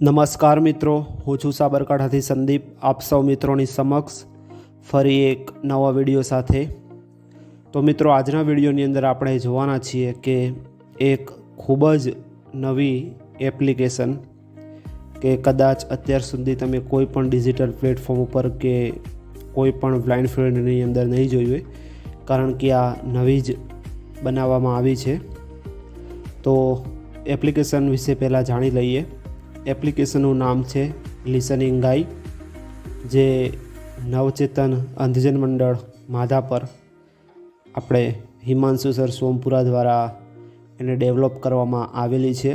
નમસ્કાર મિત્રો, હું છું સાબરકાંઠાથી સંદીપ, આપ સૌ મિત્રોની સમક્ષ ફરી એક નવા વીડિયો સાથે. તો મિત્રો, આજના વિડીયોની અંદર આપણે જોવાના છીએ કે એક ખૂબ જ નવી એપ્લિકેશન કે કદાચ અત્યાર સુધી તમે કોઈ પણ ડિજિટલ પ્લેટફોર્મ ઉપર કે કોઈ પણ બ્લાઇન્ડ ફિલ્ડની અંદર નહીં જોયું હોય, કારણ કે આ નવી જ બનાવવામાં આવી છે. તો એપ્લિકેશન વિશે પહેલાં જાણી લઈએ. એપ્લિકેશનનું નામ છે લિસનિંગ ગાઈ, જે નવચેતન અંધજન મંડળ માધાપર આપણે હિમાંશુ સર સોમપુરા દ્વારા એને ડેવલપ કરવામાં આવેલી છે.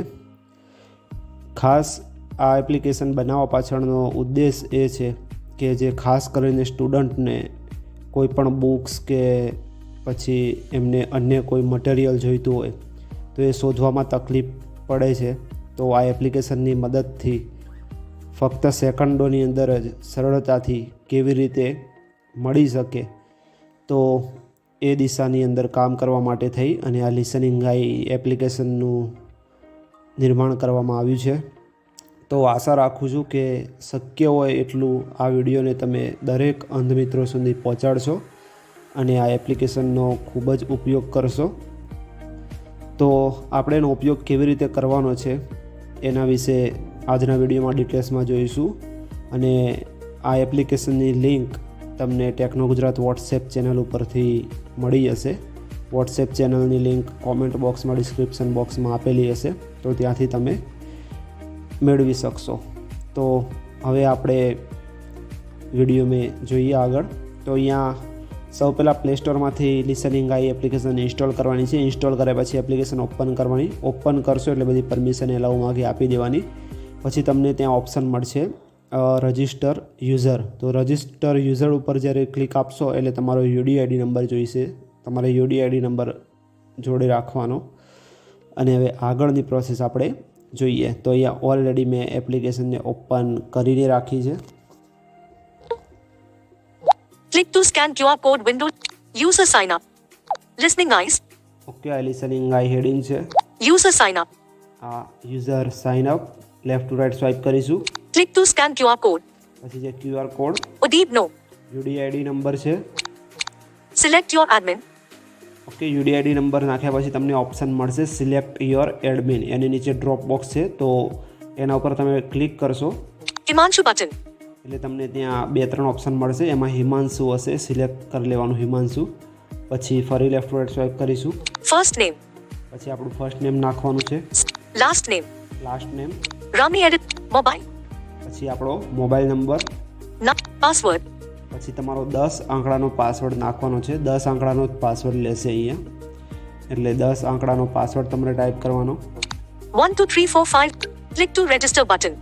ખાસ આ એપ્લિકેશન બનાવવા પાછળનો ઉદ્દેશ એ છે કે જે ખાસ કરીને સ્ટુડન્ટને કોઈ પણ બુક્સ કે પછી એમને અન્ય કોઈ મટીરિયલ જોઈતું હોય તો એ શોધવામાં તકલીફ પડે છે. તો આ એપ્લિકેશનની મદદથી ફક્ત સેકન્ડોની અંદર જ સરળતાથી કેવી રીતે મળી શકે તો એ દિશાની અંદર કામ કરવા માટે થઈ અને આ લિસનિંગ આઈ એપ્લિકેશનનું નિર્માણ કરવામાં આવ્યું છે. તો આશા રાખું છું કે શક્ય હોય એટલું આ વિડીયોને તમે દરેક અંધમિત્રો સુધી પહોંચાડશો અને આ એપ્લિકેશનનો ખૂબ જ ઉપયોગ કરશો. તો આપણે એનો ઉપયોગ કેવી રીતે કરવાનો છે એના વિશે આજના વિડીયોમાં ડિટેલ્સમાં જોઈશું. અને આ એપ્લિકેશનની લિંક તમને ટેકનો ગુજરાત વોટ્સએપ ચેનલ ઉપરથી મળી જશે વોટ્સએપ ચેનલની લિંક કોમેન્ટ બોક્સમાં, ડિસ્ક્રિપ્શન બોક્સમાં આપેલી હશે. તો ત્યાંથી તમે મેળવી શકશો. તો હવે આપણે વીડિયો મેં જોઈએ આગળ. તો અહીંયા સૌ પહેલાં પ્લે સ્ટોરમાંથી લિસનિંગ આઈ એપ્લિકેશન ઇન્સ્ટોલ કરવાની છે. ઇન્સ્ટોલ કર્યા પછી એપ્લિકેશન ઓપન કરવાની. ઓપન કરશો એટલે બધી પરમિશન એલાઉ માગી આપી દેવાની. પછી તમને ત્યાં ઓપ્શન મળશે રજિસ્ટર યુઝર તો રજિસ્ટર યુઝર ઉપર જ્યારે ક્લિક આપશો એટલે તમારો યુડીઆઈડી નંબર જોઈશે. તમારે યુડીઆઈડી નંબર જોડે રાખવાનો. અને હવે આગળની પ્રોસેસ આપણે જોઈએ. તો અહીંયા ઓલરેડી મેં એપ્લિકેશનને ઓપન કરીને રાખી છે. Click to scan QR code window. User sign up Listening eyes. Okay આ લિસનિંગ આઈ હેડિંગ છે. યુઝર સાઇન અપ આ user sign up left to right swipe કરીશું. Click to scan QR code પછી જે QR code ઉદીપ નો UDID number છે. Select your admin okay UDID number નાખ્યા પછી તમને ઓપ્શન મળશે. સિલેક્ટ યોર એડમિન એની નીચે ડ્રોપ બોક્સ છે. તો એના ઉપર તમે ક્લિક કરશો. હિમાંશુ બટન એટલે તમને ત્યાં બે ત્રણ ઓપ્શન મળશે. એમાં હિમાંશુ હશે સિલેક્ટ કરી લેવાનું હિમાંશુ. પછી ફરી લેફ્ટ રાઇટ સ્વાઇપ કરીશું. ફર્સ્ટ નેમ પછી આપણું ફર્સ્ટ નેમ નાખવાનું છે. Last name last name Rami edit mobile પછી આપણો મોબાઈલ નંબર પાસવર્ડ પછી તમારો દસ આંકડાનો પાસવર્ડ નાખવાનો છે. દસ આંકડાનો જ પાસવર્ડ લેશે અહીંયા. એટલે દસ આંકડાનો પાસવર્ડ તમારે ટાઈપ કરવાનો. One two three four five click to register button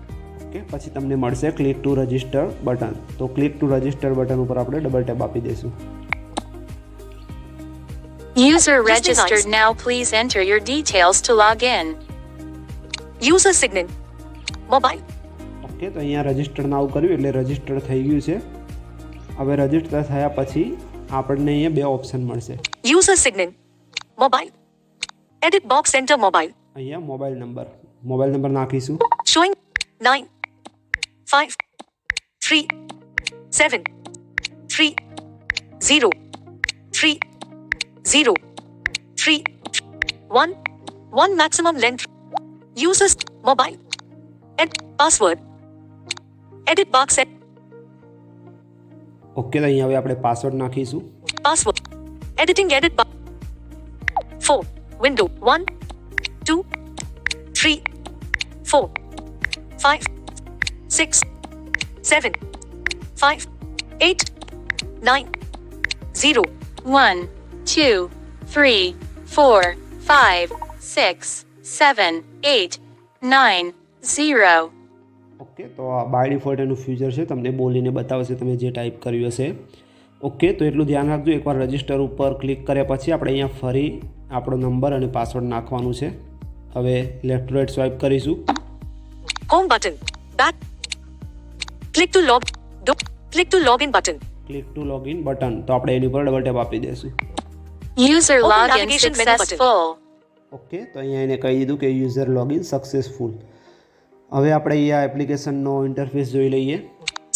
okay પછી તમને મળશે ક્લિક ટુ રજિસ્ટર બટન તો ક્લિક ટુ રજિસ્ટર બટન ઉપર આપણે ડબલ ટેપ આપી દઈશું. User registered now. Please enter your details to log in. User signal Mobile. Okay તો અહીંયા રજિસ્ટર નાવ કર્યું એટલે રજિસ્ટર થઈ ગયું છે. હવે રજિસ્ટર થયા પછી આપણને અહીંયા બે ઓપ્શન મળશે. User signal mobile edit box enter mobile અહીંયા મોબાઈલ નંબર મોબાઈલ નંબર નાખીશું. Showing nine, five, three, seven, three, zero, three, zero, three, one, one maximum length. Users mobile. Ed password. Edit box. Ed, okay તો અહીંયા હવે આપણે password નાખીશું Password. Editing edit bar. 4. Window 1, 2, 3, 4, 5, 6, 7, 5, 8, 9, 0. One, two, three, four, five, six, seven, eight, nine, zero. Okay તો આ by default એનું future છે તમને બોલીને બતાવશે તમે જે ટાઈપ કર્યું હશે ઓકે તો એટલું ધ્યાન રાખજો એકવાર રજિસ્ટર ઉપર ક્લિક કર્યા પછી આપણે અહીંયા ફરી આપણો નંબર અને પાસવર્ડ નાખવાનું છે હવે લેફ્ટ રાઇટ સ્વાઇપ કરીશું home button Back. Click to log click to to login button. Click to login button તો આપણે એની ઉપર ડબલ ટેપ આપી દઈશું યુઝર લોગિન successful. ઓકે તો અહીંયા એને કહી દીધું કે યુઝર લોગિન સક્સેસફુલ હવે આપણે અહીંયા એપ્લિકેશનનો ઇન્ટરફેસ જોઈ લઈએ.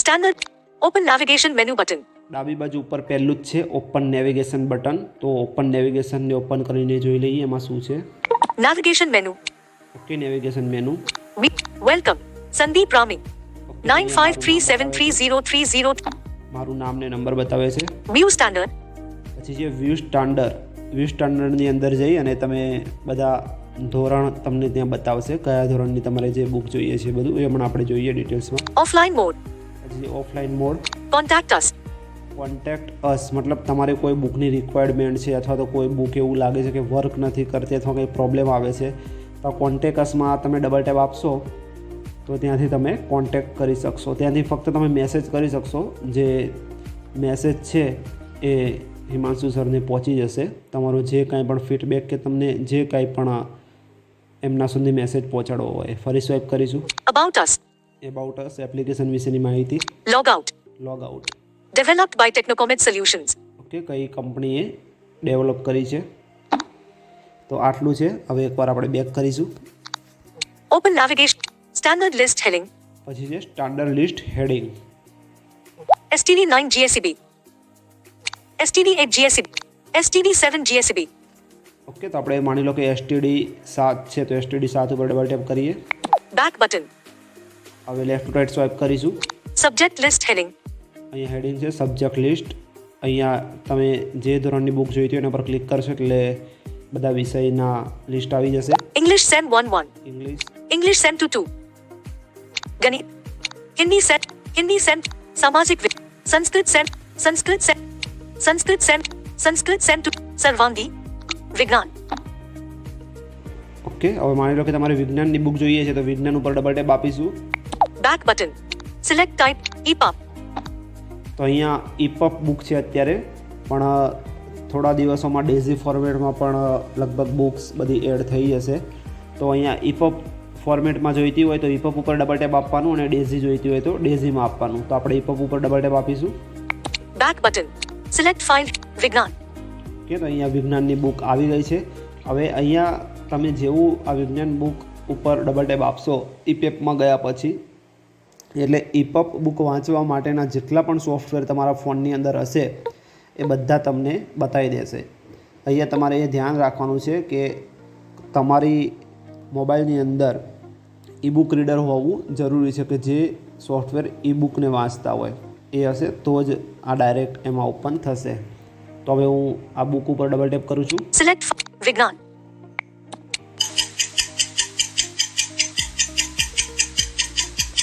Standard open navigation menu button ડાબી બાજુ ઉપર પહેલું જ છે ઓપન નેવિગેશન બટન તો ઓપન નેવિગેશનને ઓપન કરીને જોઈ લઈએ એમાં શું છે. Navigation menu okay navigation menu We. Three Sandeep three 953730330. મારું નામ ને નંબર બતાવે છે વ્યૂ સ્ટાન્ડર્ડ પછી જે વ્યૂ સ્ટાન્ડર્ડ વ્યૂ સ્ટાન્ડર્ડની અંદર જઈ અને તમે બધા ધોરણ તમને ત્યાં બતાવશે કયા ધોરણની તમારે જે બુક જોઈએ છે બધું એ પણ આપણે જોઈએ ડિટેલ્સમાં ઓફલાઈન મોડ પછી offline mode contact us contact us મતલબ તમારે કોઈ બુકની રિક્વાયરમેન્ટ છે અથવા તો કોઈ બુક એવું લાગે છે કે વર્ક નથી કરતી અથવા કંઈ પ્રોબ્લેમ આવે છે તો કોન્ટેક્ટ અસમાં તમે ડબલ ટેપ આપશો તો ત્યાંથી તમે કોન્ટેક્ટ કરી શકશો. ત્યાંથી ફક્ત તમે મેસેજ કરી શકશો. જે મેસેજ છે એ હિમાંશુ સરને પહોંચી જશે. તમારો જે કાંઈ પણ ફીડબેક કે તમને જે કાંઈ પણ એમના સુધી મેસેજ પહોંચાડવો હોય. ફરી સ્વાઇપ કરીશું. About us about us application વિશેની માહિતી. Log out log out Developed by ટેકનોકોમેટ solutions okay કઈ કંપનીએ ડેવલપ કરી છે? તો આટલું છે. હવે એકવાર આપણે બેક કરીશું. Open navigation. Standard list heading. પછી છે standard list heading STD9 GSCB. STD8 GSCB. STD7 GSCB. Okay તો આપણે માની લો કે એસટીડી સાત છે તો એસટીડી સાત ઉપર ડબલ ટેપ કરીએ Back button. હવે લેફ્ટ રાઇટ સ્વાઇપ કરીશું Subject list heading. અહીંયા હેડિંગ છે સબ્જેક્ટ લિસ્ટ અહીંયા તમે જે ધોરણની બુક જોઈતી હોય એના પર ક્લિક કરશો એટલે બધા વિષયના લિસ્ટ આવી જશે English Sen 1 1. English English Sen 2 2. Sen. Hindi Sen. Samajik Vik. Sanskrit Sen. Sanskrit Sen. Sanskrit Sen. Sanskrit Sen 2. Sarvangi. Vignan. Okay હવે માની લો કે તમારે વિજ્ઞાનની બુક જોઈએ છે તો વિજ્ઞાન ઉપર ડબલ ટેપ આપીશું button. Select type. E EPUB. તો અહીંયા ઇપઅપ બુક છે અત્યારે પણ થોડા દિવસોમાં ડેઝી ફોર્મેટમાં પણ લગભગ બુક્સ બધી એડ થઈ જશે તો અહીંયા ઇપઅપ ફોર્મેટમાં જોઈતી હોય તો હિપઅપ ઉપર ડબલ ટેપ આપવાનું અને ડેઝી જોઈતી હોય તો ડેઝીમાં આપવાનું. તો આપણે હિપઅપ ઉપર ડબલ ટેપ આપીશું. બેક બટન સિલેક્ટ ફાઇલ વિજ્ઞાન કે તો અહીંયા વિજ્ઞાનની બુક આવી ગઈ છે. હવે અહીંયા તમે જેવું આ વિજ્ઞાન બુક ઉપર ડબલ ટેપ આપશો ઇપેપમાં ગયા પછી એટલે ઇપઅપ બુક વાંચવા માટેના જેટલા પણ સોફ્ટવેર તમારા ફોનની અંદર હશે એ બધા તમને બતાવી દેશે. અહીંયા તમારે એ ધ્યાન રાખવાનું છે કે તમારી મોબાઈલની અંદર ઈ બુક રીડર હોવું જરૂરી છે કે જે સોફ્ટવેર ઈ બુકને વાંચતા હોય. એ હશે તો જ આ ડાયરેક્ટ એમાં ઓપન થશે. તો હવે હું આ બુક ઉપર ડબલ ટેપ કરું છું. સિલેક્ટ વિજ્ઞાન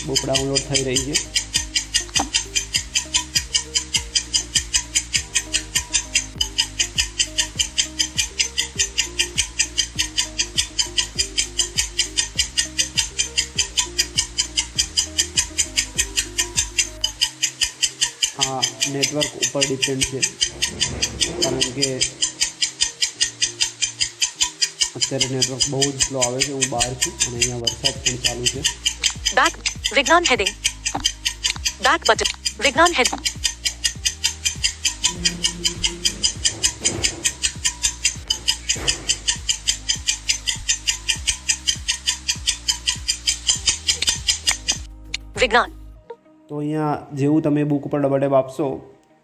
બુક ડાઉનલોડ થઈ રહી છે. નેટવર્ક ઉપર ડિપેન્ડ છે કારણ કે અત્યારે નેટવર્ક બહુ જ સ્લો આવે છે, હું બહાર છું અને અહીંયા વરસાદ પણ ચાલુ છે Back. Vignan heading. Back button. Vignan head. Vignan. તો અહીંયા જેવું તમે બુક ઉપર ડબલ ટેપ આપશો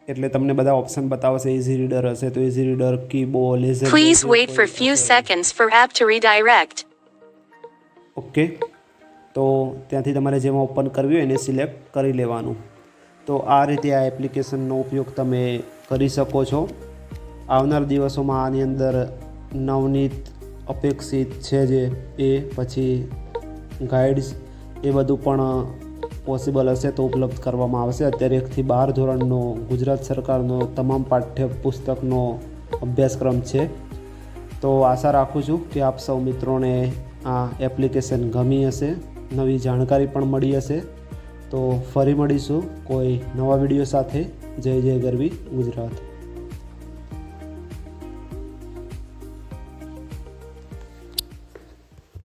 એટલે તમને બધા ઓપ્શન બતાવશે ઇઝી રીડર હશે તો easy reader keyboard laser please wait for few seconds for app to redirect okay તો ત્યાંથી તમારે જેમાં ઓપન કરવી હોય એને સિલેક્ટ કરી લેવાનું. તો આ રીતે આ એપ્લિકેશનનો ઉપયોગ તમે કરી શકો છો. આવનાર દિવસોમાં આની અંદર નવનીત અપેક્ષિત છે જે એ પછી ગાઈડ્સ એ બધું પણ પોસિબલ હશે તો ઉપલબ્ધ કરવામાં આવશે. અત્યારે એકથી બાર ધોરણનો ગુજરાત સરકારનો તમામ પાઠ્ય પુસ્તકનો અભ્યાસક્રમ છે. તો આશા રાખું છું કે આપ સૌ મિત્રોને આ એપ્લિકેશન ગમી હશે. નવી જાણકારી પણ મળી હશે. તો ફરી મળીશું કોઈ નવા વીડિયો સાથે. જય જય ગરવી ગુજરાત.